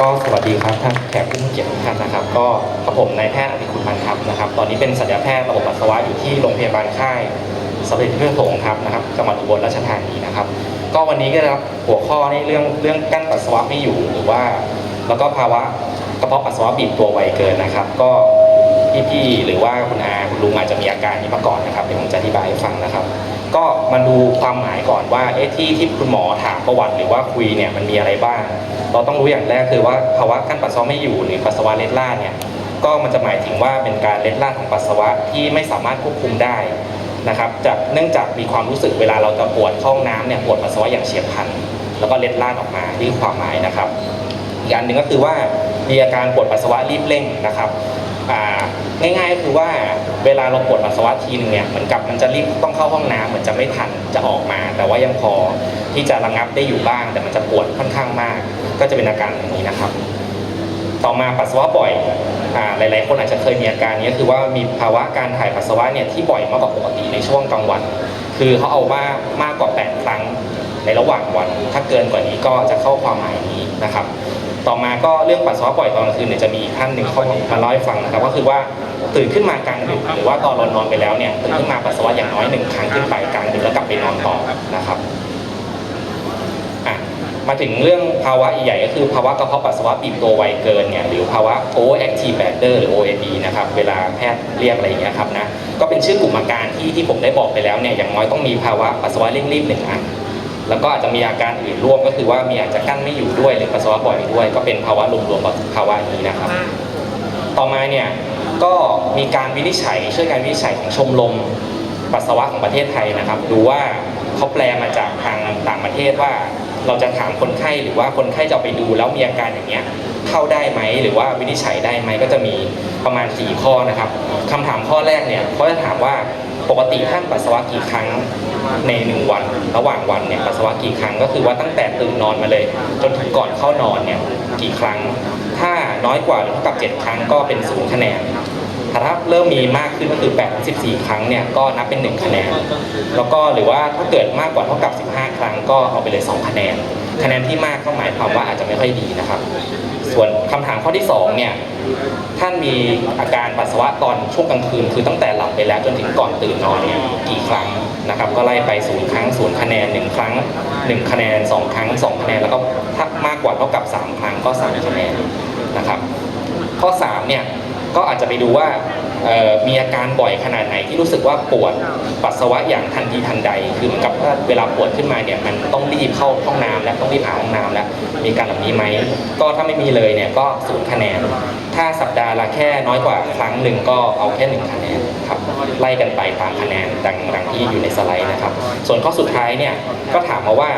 ก็สวัสดีครับท่านแขกผู้มีเกียรติทุกท่านนะครับ ก็กระผมนายแพทย์อภิคุณพันธ์ครับนะครับ ตอนนี้เป็นศัลยแพทย์ระบบปัสสาวะอยู่ที่โรงพยาบาลค่ายสมเด็จพระโถงครับนะครับจังหวัดอุบลราชธานีนะครับ ก็วันนี้ก็ได้รับหัวข้อในเรื่องเรื่องกั้นปัสสาวะไม่อยู่หรือว่า แล้วก็ภาวะกระเพาะปัสสาวะบีบตัวไวเกินนะครับ ก็พี่ๆหรือว่าคุณอาคุณลุงอาจจะมีอาการนี้มาก่อนนะครับเดี๋ยวผมจะอธิบายให้ฟังนะครับ ก็มาดูความหมายก่อนว่าเอ๊ะที่ที่คุณหมอถามประวัติหรือว่าคุยเนี่ยมันมีอะไรบ้าง เราต้องรู้อย่างแรกคือว่าภาวะกั้นปัสสาวะไม่อยู่หรือปัสสาวะเล็ดล่าเนี่ยก็มันจะหมายถึงว่าเป็นการเล็ดล่าของปัสสาวะที่ไม่สามารถควบคุมได้นะครับจากเนื่องจากมีความรู้สึกเวลาเราจะปวดเข้าห้องน้ำเนี่ยปวดปัสสาวะอย่างเฉียบพลัน แล้วก็เล็ดลาดออกมาที่ความหมายนะครับอีกอันหนึ่งก็คือว่ามีอาการปวดปัสสาวะรีบเร่งนะครับ ง่ายๆก็คือว่าเวลาเราปวดปัสสาวะทีนึงเนี่ยเหมือนกับมันจะรีบต้องเข้าห้องน้ำเหมือนจะไม่ทันจะออกมา แต่ว่ายังพอที่จะระงับได้อยู่บ้าง แต่มันจะปวดค่อนข้างมาก ก็จะเป็นอาการอย่างนี้นะครับ ต่อมาปัสสาวะบ่อยอหลายๆ คนอาจจะเคยมีอาการนี้คือว่ามีภาวะการถ่ายปัสสาวะเนี่ยที่บ่อยมากกว่าปกติในช่วงกลางวัน คือเขาเอาว่ามากกว่า 8 ครั้งในระหว่างวัน ถ้าเกินกว่านี้ก็จะเข้าความหมายนี้นะครับ ต่อมาก็เรื่องปัสสาวะบ่อยตอนกลางคืนเนี่ยจะมีอีกท่านหนึ่งเขามาเล่าให้ฟังนะครับก็คือว่าตื่นขึ้นมากลางดึกหรือว่าตอนเรานอนไปแล้วเนี่ยตื่นขึ้นมาปัสสาวะอย่างน้อยหนึ่งครั้งขึ้นไปกลางดึกแล้วกลับไปนอนต่อนะครับอะมาถึงเรื่องภาวะใหญ่ก็คือภาวะกระเพาะปัสสาวะบีบตัวไวเกินเนี่ยหรือภาวะ overactive bladder หรือ OAB นะครับเวลาแพทย์เรียกอะไรอย่างเงี้ยครับนะก็เป็นชื่อกลุ่มอาการที่ที่ผมได้บอกไปแล้วเนี่ยอย่างน้อยต้องมีภาวะปัสสาวะเร่งรีบหนึ่งอัน แล้วก็อาจจะมีอาการอื่นร่วมก็คือว่ามีอาจจะกั้นไม่อยู่ด้วยหรือปัสสาวะบ่อยด้วย ก็เป็นภาวะรวมๆกับภาวะนี้นะครับ ต่อมาเนี่ยก็มีการวินิจฉัยช่วยการวินิจฉัยของชมรมปัสสาวะของประเทศไทยนะครับ ดูว่าเขาแปลมาจากทางต่างประเทศว่า เราจะถามคนไข้หรือว่าคนไข้จะเอาไปดูแล้วมีอาการอย่างเงี้ยเข้าได้ไหมหรือว่าวินิจฉัยได้ไหมก็จะมีประมาณ 4 ข้อนะครับคำถามข้อแรกเนี่ยเขาจะถามว่า ปกติท่านปัสสาวะกี่ครั้งในหนึ่งวัน ระหว่างวันเนี่ยปัสสาวะกี่ครั้งก็คือว่าตั้งแต่ตื่นนอนมาเลย จนถึงก่อนเข้านอนเนี่ยกี่ครั้ง ถ้าน้อยกว่าหรือเท่ากับ 7 ครั้งก็เป็นศูนย์คะแนนถ้าเริ่มมีมากขึ้นก็คือ8ถึง14 ครั้งเนี่ยก็นับเป็น 1 คะแนน แล้วก็หรือว่าถ้าเกิดมากกว่าเท่ากับ 15 ครั้งก็เอาไปเลย 2 คะแนน คะแนนที่มากก็หมายความว่าอาจจะไม่ค่อยดีนะครับามข้อที่2เนี่ยท่านมีอาการปัสสาวะตอนช่วงกลางคืน คือตั้งแต่หลับไปแล้วจนถึงก่อนตื่นนอนเนี่ยกี่ครั้งนะครับ ก็ไล่ไปศูนย์ครั้งศูนย์คะแนนหนึ่งครั้งหนึ่งคะแนนสองครั้งสองคะแนนแล้วก็ถ้ามากกว่าเท่ากับสามครั้งก็สามคะแนนนะครับ ข้อ3เนี่ยก็อาจจะไปดูว่าเอ่อ มีอาการบ่อยขนาดไหนที่รู้สึกว่าปวดปัสสาวะอย่างทันทีทันใด คือเหมือนกับว่าเวลาปวดขึ้นมาเนี่ยมันต้องรีบเข้าห้องน้ำแล้วต้องรีบหาห้องน้ำแล้วมีการแบบนี้ไหมก็ถ้าไม่มีเลยเนี่ยก็ศูนย์คะแนน ถ้าสัปดาห์ละแค่น้อยกว่าครั้งหนึ่งก็เอาแค่หนึ่งคะแนนครับไล่กันไปตามคะแนนดังดังที่อยู่ในสไลด์นะครับ ส่วนข้อสุดท้ายเนี่ยก็ถามมาว่า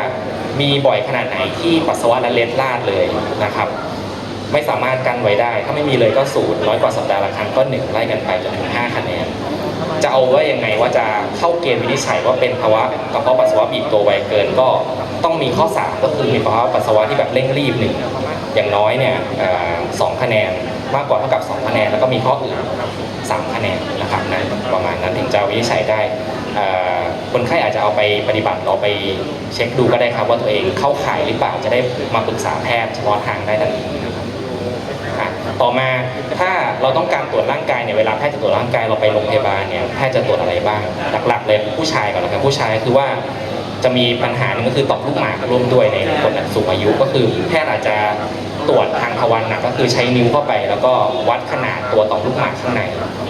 มีบ่อยขนาดไหนที่ปัสสาวะและเล็ดลาดเลยนะครับ ไม่สามารถกันไว้ได้ ถ้าไม่มีเลยก็ศูนย์น้อยกว่าสัปดาห์ละครั้งก็หนึ่งไล่กันไปจนถึง 5 คะแนน จะเอาว่ายังไงว่าจะเข้าเกณฑ์วินิจฉัยว่าเป็นภาวะกระเพาะปัสสาวะบีบตัวไวเกินก็ต้องมีข้อ 3 ก็คือมีภาวะปัสสาวะที่แบบเร่งรีบหนึ่งอย่างน้อยเนี่ยสองคะแนนมากกว่าเท่ากับ 2 คะแนน แล้วก็มีข้ออื่น3คะแนนนะครับนะประมาณนั้นถึงจะวินิจฉัยได้คนไข้อาจจะเอาไปปฏิบัติเอาไปเช็คดูก็ได้ครับว่าตัวเองเข้าข่ายหรือเปล่าจะได้มาปรึกษาแพทย์เฉพาะทางได้ทันที ต่อมาถ้าเราต้องการตรวจร่างกายเนี่ยเวลาแพทย์จะตรวจร่างกายเราไปโรงพยาบาลเนี่ยแพทย์จะตรวจอะไรบ้างหลักๆ เลยผู้ชายก่อนนะครับผู้ชายคือว่าจะมีปัญหาหนึ่งก็คือต่อมลูกหมากร่วมด้วยในคนสูงอายุก็คือแพทย์อาจจะตรวจทางทวารหนักก็คือใช้นิ้วเข้าไป แล้วก็วัดขนาดตัวต่อมลูกหมากข้างใน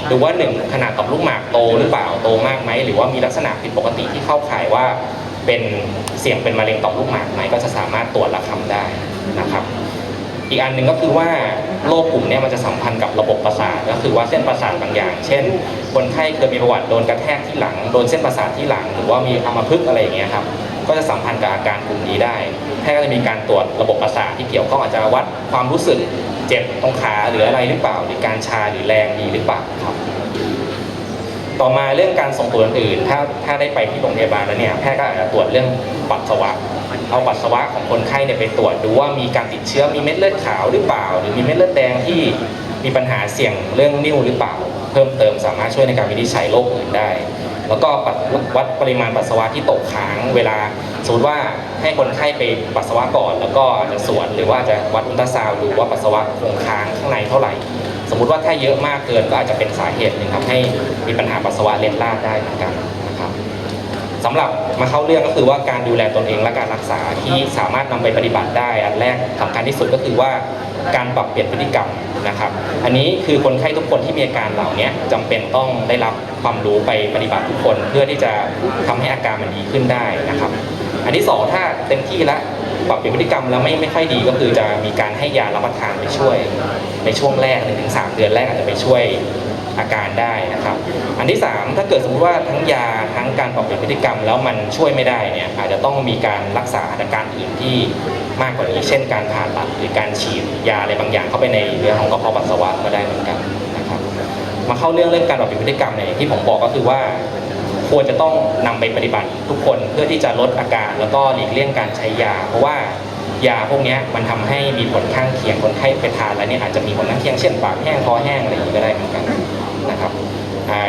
ดูว่าหนึ่งขนาดต่อมลูกหมากโตหรือเปล่าโตมากไหมหรือว่ามีลักษณะผิดปกติที่เข้าข่ายว่าเป็นเสี่ยงเป็นมะเร็งต่อมลูกหมากไหมก็จะสามารถตรวจและคำได้นะครับ อีกอันหนึ่งก็คือว่าโรคกลุ่มเนี้มันจะสัมพันธ์กับระบบประสาทก็คือว่าเส้นประสาทบางอย่าง เช่น คนไข้เคยมีประวัติโดนกระแทกที่หลังโดนเส้นประสาทที่หลัง หรือว่ามีอัมพฤกษ์อะไรอย่างเงี้ยครับก็จะสัมพันธ์กับอาการกลุ่มนี้ได้แพทย์ก็จะมีการตรวจระบบประสาทที่เกี่ยวข้องอาจจะวัดความรู้สึกเจ็บตรงขาหรืออะไรหรือเปล่าหรือการชาหรือแรงดีหรือเปล่าครับ ต่อมาเรื่องการส่งตรวจอื่น ถ้าถ้าได้ไปที่โรงพยาบาลแล้วเนี่ยแพทย์ก็อาจจะตรวจเรื่องปัสสาวะ เอาปัสสาวะของคนไข้เนี่ยไปตรวจดูว่ามีการติดเชื้อมีเม็ดเลือดขาวหรือเปล่า หรือมีเม็ดเลือดแดงที่มีปัญหาเสี่ยงเรื่องนิ่วหรือเปล่า เพิ่มเติมสามารถช่วยในการวินิจฉัยโรคอื่นได้ แล้วก็ปัดวัดปริมาณปัสสาวะที่ตกค้างเวลาสมมติว่าให้คนไข้ไปปัสสาวะก่อน แล้วก็อาจจะสวนหรือว่าจะวัดอุลตราซาวด์ดูว่าปัสสาวะคงค้างข้างในเท่าไหร่ สมมุติว่าถ้าเยอะมากเกินก็อาจจะเป็นสาเหตุหนึ่งทำให้มีปัญหาปัสสาวะเล็ดลาดได้เหมือนกัน สำหรับมาเข้าเรื่องก็คือว่าการดูแลตนเองและการรักษาที่สามารถนำไปปฏิบัติได้ อันแรกสำคัญที่สุดก็คือว่าการปรับเปลี่ยนพฤติกรรมนะครับ อันนี้คือคนไข้ทุกคนที่มีอาการเหล่านี้จำเป็นต้องได้รับความรู้ไปปฏิบัติทุกคน เพื่อที่จะทำให้อาการมันดีขึ้นได้นะครับ อันที่สองถ้าเต็มที่แล้วปรับเปลี่ยนพฤติกรรมแล้วไม่ไม่ค่อยดีก็คือจะมีการให้ยารับประทานไปช่วย ในช่วงแรกหนึ่งถึงสามเดือนแรกอาจจะไปช่วย อาการได้นะครับ อันที่สามถ้าเกิดสมมติว่าทั้งยาทั้งการปรับเปลี่ยนพฤติกรรมแล้วมันช่วยไม่ได้เนี่ยอาจจะต้องมีการรักษาอาการอื่นที่มากกว่านี้ เช่นการผ่าตัดหรือการฉีดยาอะไรบางอย่างเข้าไปในเรื่องของกระเพาะปัสสาวะก็ได้เหมือนกันนะครับ มาเข้าเรื่องเรื่องการปรับเปลี่ยนพฤติกรรมเนี่ยที่ผมบอกก็คือว่าควรจะต้องนำไปปฏิบัติทุกคนเพื่อที่จะลดอาการ แล้วก็หลีกเลี่ยงการใช้ยา เพราะว่ายาพวกนี้มันทำให้มีผลข้างเคียงคนไข้ไปทานแล้วเนี่ยอาจจะมีผลข้างเคียงเช่นปากแห้งคอแห้งอะไรอย่างนี้ก็ได้เหมือนกัน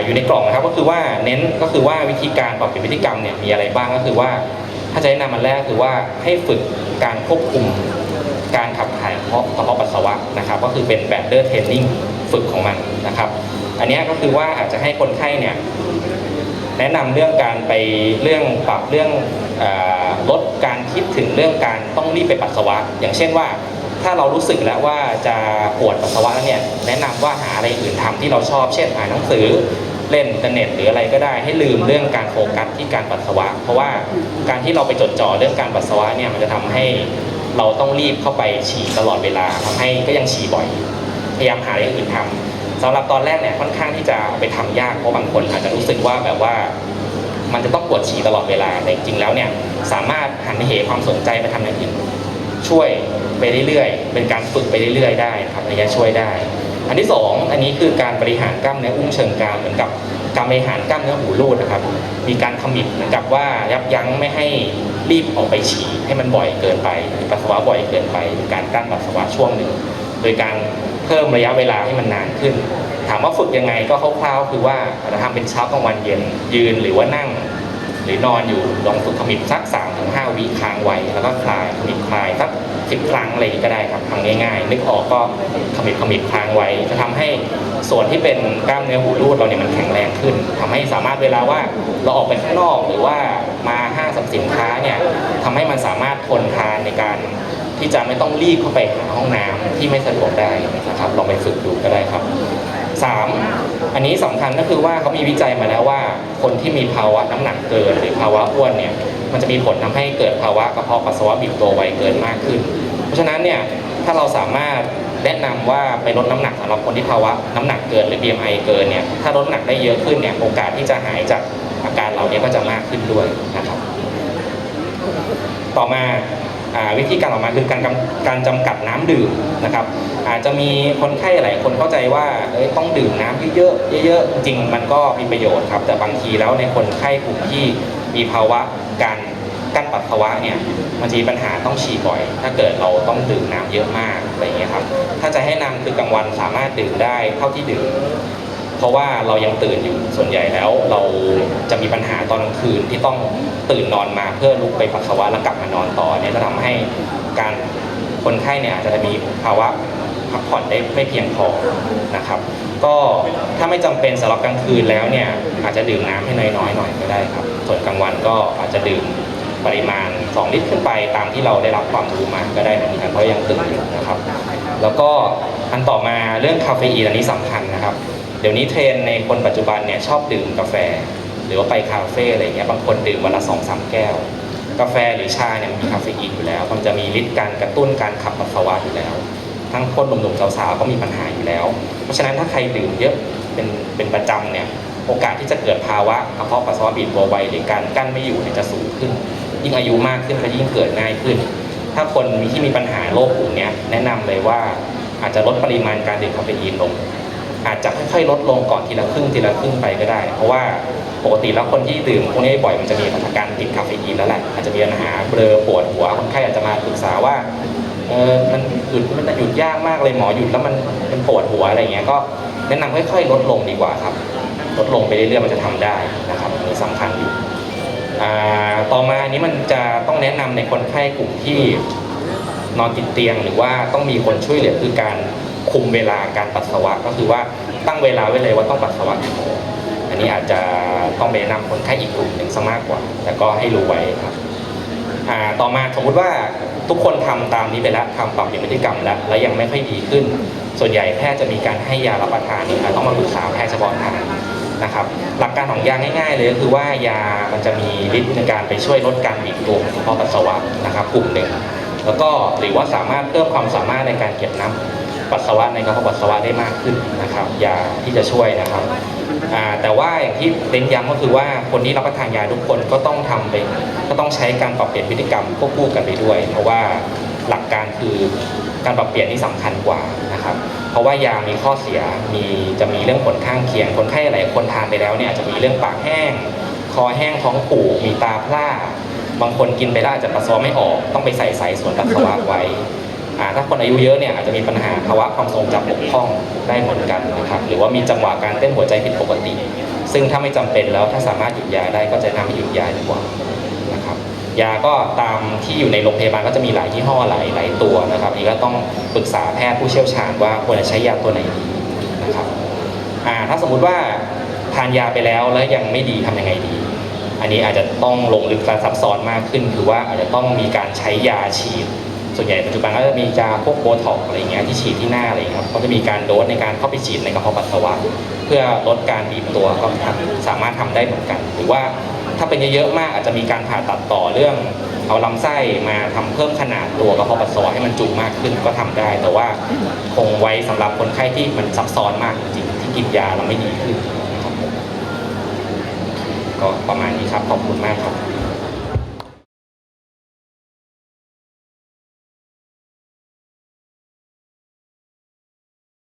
อยู่ในกล่องนะครับก็คือว่าเน้นก็คือว่าวิธีการปรับเปลี่ยนพฤติกรรมเนี่ยมีอะไรบ้างก็คือว่า ถ้าจะแนะนำมันแรกคือว่าให้ฝึกการควบคุมการขับถ่ายเพาะกระเพาะปัสสาวะนะครับ ก็คือเป็นแบบเดอร์เทรนนิ่งฝึกของมันนะครับ อันนี้ก็คือว่าอาจจะให้คนไข้เนี่ยแนะนำเรื่องการไปเรื่องปรับเรื่องอลดการคิดถึงเรื่องการต้องรีบไปปัสสาวะ อย่างเช่นว่า ถ้าเรารู้สึกแล้วว่าจะปวดปัสสาวะแล้วเนี่ยแนะนำว่าหาอะไรอื่นทำที่เราชอบ เช่นอ่านหนังสือเล่นอินเทอร์เน็ตหรืออะไรก็ได้ให้ลืมเรื่องการโฟกัสที่การปัสสาวะ เพราะว่าการที่เราไปจดจ่อเรื่องการปัสสาวะเนี่ยมันจะทำให้เราต้องรีบเข้าไปฉี่ตลอดเวลาทำให้ก็ยังฉี่บ่อย พยายามหาอะไรอื่นทำสำหรับตอนแรกเนี่ยค่อนข้างที่จะไปทำยากเพราะบางคนอาจจะรู้สึกว่าแบบว่า มันจะต้องปวดฉี่ตลอดเวลาแต่จริงๆแล้วเนี่ยสามารถหันเหความสนใจไปทำอย่างอื่นช่วย ไปเรื่อยๆ เป็นการฝึกไปเรื่อยๆ ได้ครับระยะช่วยได้ อันที่2อ,อันนี้คือการบริหารกล้ามเนื้ออุ้งเชิงกรานเหมือนกับการบริหารกล้ามเนื้อหูรูดนะครับ มีการขมิบเหมือนกับว่ายับยั้งไม่ให้รีบออกไปฉี่ให้มันบ่อยเกินไปปัสสาวะบ่อยเกินไปการกั้นปัสสาวะช่วงหนึ่ง โดยการเพิ่มระยะเวลาให้มันนานขึ้น ถามว่าฝึกยังไงก็คร่าวๆคือว่าจะทำเป็นเช้ากลางวันเย็นยืนหรือว่านั่ง หรือนอนอยู่ลองฝึกขมิบสัก3 ห้าวิค้างไว้แล้วก็คลายขมิบคลายสักสิบครั้งอะไรก็ได้ครับทำง่ายๆ นึกออกก็ขมิบขมิบค้างไว้ จะทำให้ส่วนที่เป็นกล้ามเนื้อหูรูดเราเนี่ยมันแข็งแรงขึ้น ทำให้สามารถเวลาว่าเราออกไปข้างนอกหรือว่ามาห้าสรรสินค้าเนี่ยทำให้มันสามารถทนทานในการที่จะไม่ต้องรีบเข้าไปหาห้องน้ำที่ไม่สะดวกได้นะครับลองไปฝึกดูก็ได้ครับ 3. อันนี้สำคัญก็คือว่าเขามีวิจัยมาแล้วว่า คนที่มีภาวะน้ำหนักเกินหรือภาวะอ้วนเนี่ย มันจะมีผลทำให้เกิดภาวะกระเพาะปัสสาวะบีบตัวไวเกินมากขึ้น เพราะฉะนั้นเนี่ยถ้าเราสามารถแนะนำว่าไปลดน้ำหนักสำหรับคนที่ภาวะน้ำหนักเกินหรือ BMI เกินเนี่ยถ้าลดหนักได้เยอะขึ้นเนี่ยโอกาสที่จะหายจากอาการเหล่านี้ก็จะมากขึ้นด้วยนะครับ ต่อมาอวิธีการออกมาคือการการจำกัดน้ำดื่มนะครับ อาจจะมีคนไข้หลายคนเข้าใจว่าเอ้ยต้องดื่มน้ำเยอะๆเยอะๆจริงมันก็มีประโยชน์ครับ แต่บางทีแล้วในคนไข้กลุ่มที่ มีภาวะการกั้นปัสสาวะเนี่ยมันจะมีปัญหาต้องฉี่บ่อย ถ้าเกิดเราต้องดื่มน้ำเยอะมากอะไรอย่างเงี้ยครับถ้าจะให้นำคือกลางวันสามารถดื่มได้เท่าที่ดื่มเพราะว่าเรายังตื่นอยู่ส่วนใหญ่แล้ว เราจะมีปัญหาตอนกลางคืนที่ต้องตื่นนอนมาเพื่อลุกไปปัสสาวะแล้วกลับมานอนต่อเนี่ยจะทำให้การคนไข้เนี่ยอาจจะมีภาวะพักผ่อนได้ไม่เพียงพอนะครับ ก็ถ้าไม่จำเป็นสำหรับกลางคืนแล้วเนี่ยอาจจะดื่มน้ำให้น้อยๆหน่อยก็ได้ครับ ส่วนกลางวันก็อาจจะดื่มปริมาณ 2 ลิตรขึ้นไปตามที่เราได้รับความรู้มาก็ได้เหมือนกันเพราะยังตื่นอยู่นะครับ แล้วก็อันต่อมาเรื่องคาเฟอีนอันนี้สำคัญนะครับ เดี๋ยวนี้เทรนในคนปัจจุบันเนี่ยชอบดื่มกาแฟ หรือว่าไปคาเฟ่อะไรเงี้ยบางคนดื่มวันละสองสามแก้ว กาแฟหรือชาเนี่ยมันมีคาเฟอีนอยู่แล้ว มันจะมีฤทธิ์การกระตุ้นการขับปัสสาวะอยู่แล้ว ทั้งคนหนุ่มๆสาวๆก็มีปัญหาอยู่แล้ว เพราะฉะนั้นถ้าใครดื่มเยอะเป็นเป็นประจำเนี่ย โอกาสที่จะเกิดภาวะกระเพาะปัสสาวะบีบตัวไวหรือการกั้นไม่อยู่เนี่ยจะสูงขึ้น ยิ่งอายุมากขึ้นก็ยิ่งเกิดง่ายขึ้น ถ้าคนมีที่มีปัญหาโรคกลุ่มนี้แนะนำเลยว่าอาจจะลดปริมาณการดื่มคาเฟอีนลง อาจจะค่อยๆลดลงก่อนทีละครึ่งทีละครึ่งไปก็ได้ เพราะว่าปกติแล้วคนที่ดื่มพวกนี้บ่อยมันจะมีอาการติดคาเฟอีนแล้วแหละอาจจะมีปัญหาเบลอปวดหัวคนไข้อาจจะมาปรึกษาว่าเออมันหยุดมันหยุดยากมากเลยหมอหยุดแล้วมันมันปวดหัวอะไรเงี้ยก็แนะนำค่อยๆลดลงดีกว่าครับ ลดลงไปเรื่อยๆมันจะทำได้นะครับอันนี้สำคัญอยู่ต่อมาอันนี้มันจะต้องแนะนำในคนไข้กลุ่มที่นอนติดเตียง หรือว่าต้องมีคนช่วยเหลือคือการคุมเวลาการปัสสาวะก็คือว่าตั้งเวลาไว้เลยว่าต้องปัสสาวะกี่โมงอันนี้อาจจะต้องไปแนะนำคนไข้อีกกลุ่มหนึ่งซะมากกว่า แต่ก็ให้รู้ไว้ครับต่อมาสมมติว่าทุกคนทำตามนี้ไปแล้วทำปรับเปลี่ยนพฤติกรรมแล้วแล้วยังไม่ค่อยดีขึ้น ส่วนใหญ่แพทย์จะมีการให้ยารับประทานนี่นะต้องมาปรึกษาแพทย์เฉพาะทาง นะครับหลักการของยาง่ายๆเลยก็คือว่ายามันจะมีฤทธิ์ในการไปช่วยลดการบีบตัวของกระเพาะปัสสาวะนะครับกลุ่มหนึ่งแล้วก็หรือว่าสามารถเพิ่มความสามารถในการเก็บน้ำปัสสาวะในกระเพาะปัสสาวะได้มากขึ้นนะครับ ยาที่จะช่วยนะครับแต่ว่าอย่างที่เน้นย้ำก็คือว่าคนที่รับประทานยาทุกคนก็ต้องทำไปก็ต้องใช้การปรับเปลี่ยนพฤติกรรมควบคู่กันไปด้วย เพราะว่าหลักการคือการปรับเปลี่ยนนี่สำคัญกว่า นะครับ เพราะว่ายามีข้อเสียมีจะมีเรื่องผลข้างเคียง คนไข้หลายคนทานไปแล้วเนี่ยอาจจะมีเรื่องปากแห้ง คอแห้งท้องผูกมีตาพร่าบางคนกินไปแล้วอาจจะปัสสาวะไม่ออก ต้องไปใส่สายส่วนปัสสาวะไว้ถ้าคนอายุเยอะเนี่ยอาจจะมีปัญหาภาวะความทรงจำบกพร่องได้เหมือนกันนะครับหรือว่ามีจังหวะการเต้นหัวใจผิดปกติ ซึ่งถ้าไม่จำเป็นแล้วถ้าสามารถหยุดยาได้ก็จะนะนำให้หยุดยาดีกว่า ยาก็ตามที่อยู่ในโรงพยาบาลก็จะมีหลายยี่ห้อหลายหลายตัวนะครับอันนี้ก็ต้องปรึกษาแพทย์ผู้เชี่ยวชาญว่าควรจะใช้ยาตัวไหนดีนะครับอ่าถ้าสมมุติว่าทานยาไปแล้วแล้วยังไม่ดีทำยังไงดี อันนี้อาจจะต้องลงลึกและซับซ้อนมากขึ้น คือว่าอาจจะต้องมีการใช้ยาฉีด ส่วนใหญ่ปัจจุบันก็จะมียาพวกโบท็อกอะไรอย่างเงี้ยที่ฉีดที่หน้าอะไรครับก็จะมีการโดสในการเข้าไปฉีดในกระเพาะปัสสาวะ เพื่อลดการบีบตัวก็สามารถทำได้เหมือนกัน หรือว่า ถ้าเป็นเยอะๆมากอาจจะมีการผ่าตัดต่อเรื่อง เอาลำไส้มาทำเพิ่มขนาดตัวกระเพาะปัสสาวะให้มันจุมากขึ้นก็ทำได้ แต่ว่าคงไว้สำหรับคนไข้ที่มันซับซ้อนมากจริงๆที่กินยาแล้วไม่ดีขึ้นก็ประมาณนี้ครับขอบคุณมากครับ